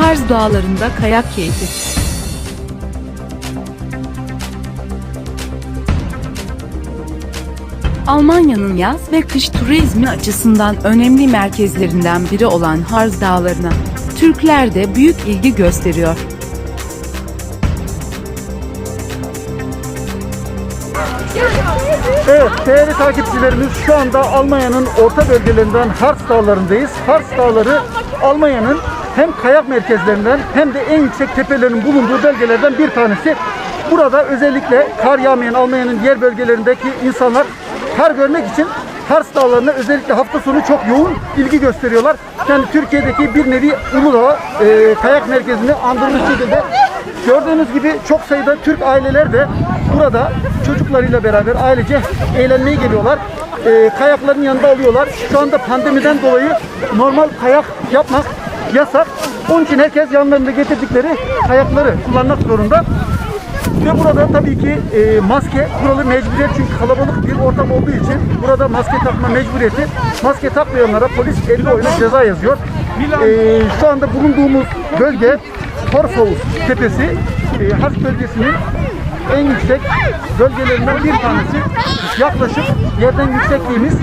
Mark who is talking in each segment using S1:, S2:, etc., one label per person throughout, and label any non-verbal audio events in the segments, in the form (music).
S1: Harz dağlarında kayak keyfi. Almanya'nın yaz ve kış turizmi açısından önemli merkezlerinden biri olan Harz Dağları'na Türkler de büyük ilgi gösteriyor.
S2: Evet değerli takipçilerimiz şu anda Almanya'nın orta bölgelerinden Harz Dağları'ndayız. Harz Dağları Almanya'nın hem kayak merkezlerinden hem de en yüksek tepelerin bulunduğu bölgelerden bir tanesi. Burada özellikle kar yağmayan Almanya'nın diğer bölgelerindeki insanlar kar görmek için Harz Dağları'na özellikle hafta sonu çok yoğun ilgi gösteriyorlar. Yani Türkiye'deki bir nevi Uludağ e, kayak merkezini andırmış şekilde Gördüğünüz gibi çok sayıda Türk aileler de burada çocuklarıyla beraber ailece eğlenmeye geliyorlar. Ee, kayakların yanında alıyorlar. Şu anda pandemiden dolayı normal kayak yapmak yasak. Onun için herkes yanlarında getirdikleri kayakları kullanmak zorunda. Ve burada tabii ki e, maske kuralı mecburiyet çünkü kalabalık bir ortam olduğu için burada maske takma mecburiyeti. Maske takmayanlara polis 50 oyuna ceza yazıyor. E, şu anda bulunduğumuz bölge Torfhaus Tepesi, e, Harz bölgesinin en yüksek bölgelerinden bir tanesi. Yaklaşık yerden yüksekliğimiz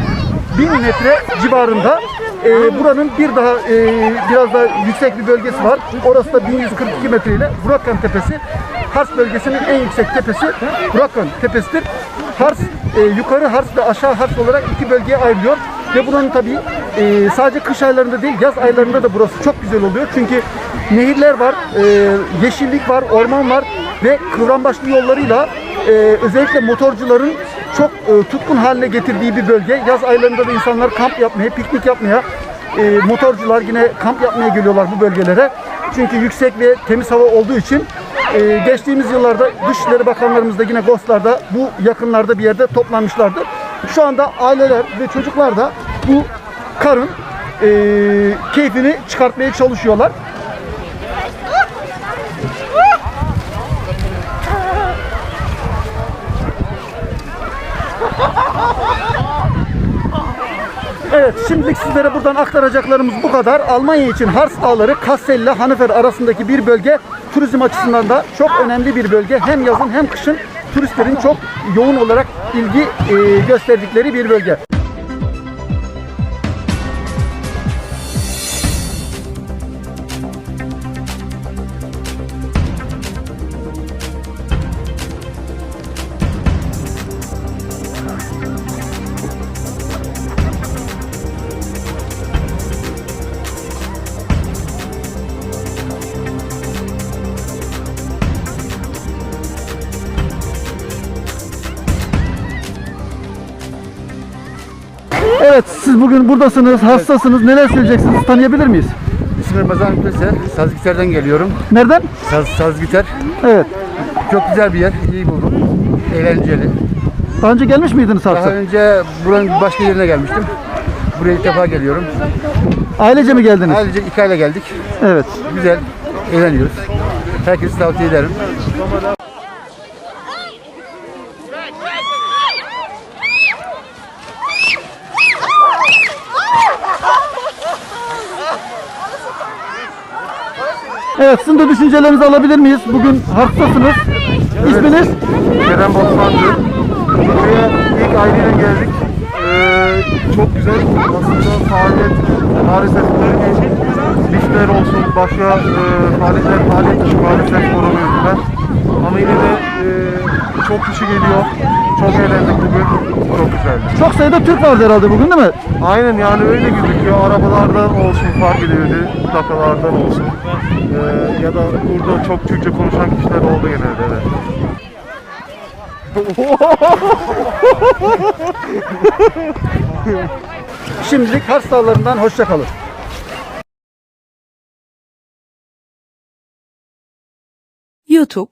S2: 1000 metre civarında. E, buranın bir daha e, biraz daha yüksek bir bölgesi var. Orası da 1142 metre ile Burakkan Tepesi. Hars bölgesinin en yüksek tepesi Burakkan Tepesi'dir. Hars e, yukarı Hars ve aşağı Hars olarak iki bölgeye ayrılıyor. Ve buranın tabii e, sadece kış aylarında değil yaz aylarında da burası çok güzel oluyor. Çünkü nehirler var, e, yeşillik var, orman var ve kıvrambaçlı yollarıyla e, özellikle motorcuların çok e, tutkun haline getirdiği bir bölge. Yaz aylarında da insanlar kamp yapmaya, piknik yapmaya, e, motorcular yine kamp yapmaya geliyorlar bu bölgelere. Çünkü yüksek ve temiz hava olduğu için e, geçtiğimiz yıllarda Dışişleri Bakanlarımız da yine Ghostlar'da bu yakınlarda bir yerde toplanmışlardı. Şu anda aileler ve çocuklar da bu karın e, keyfini çıkartmaya çalışıyorlar. Şimdilik sizlere buradan aktaracaklarımız bu kadar. Almanya için Harz Dağları, Kassel ile Hannover arasındaki bir bölge. Turizm açısından da çok önemli bir bölge. Hem yazın hem kışın turistlerin çok yoğun olarak ilgi e, gösterdikleri bir bölge. Evet, siz bugün buradasınız, hastasınız. Neler söyleyeceksiniz? Tanıyabilir miyiz?
S3: İsmim Ramazan Köse. Sazgitar'dan geliyorum.
S2: Nereden?
S3: Saz, Sazgitar.
S2: Evet.
S3: Çok güzel bir yer. İyi buldum. Eğlenceli.
S2: Daha önce gelmiş miydiniz
S3: Daha
S2: Hars'a?
S3: önce buranın başka yerine gelmiştim. Buraya ilk defa geliyorum.
S2: Ailece mi geldiniz?
S3: Ayrıca iki aile geldik.
S2: Evet.
S3: Güzel. Eğleniyoruz. Herkese tavsiye ederim.
S2: Evet, sizin de düşüncelerinizi alabilir miyiz? Bugün Hars'tasınız. İsminiz?
S4: Kerem Batuhan'dı. Buraya ilk aileyle geldik. Ee, çok güzel. Aslında faaliyet maalesef lifler olsun, başka e, faaliyetler faaliyet dışı maalesef korona yüzünden. Ama yine de e, çok kişi geliyor. Çok eğlendik bugün. Çok güzeldi.
S2: Çok sayıda Türk vardı herhalde bugün değil mi?
S4: Aynen yani öyle gözüküyor. Arabalardan olsun fark edildi. Plakalardan olsun. Ee, ya da burada çok Türkçe konuşan kişiler oldu genelde. Evet. (laughs)
S2: Şimdilik Hars Dağları'ndan hoşça kalın.
S1: YouTube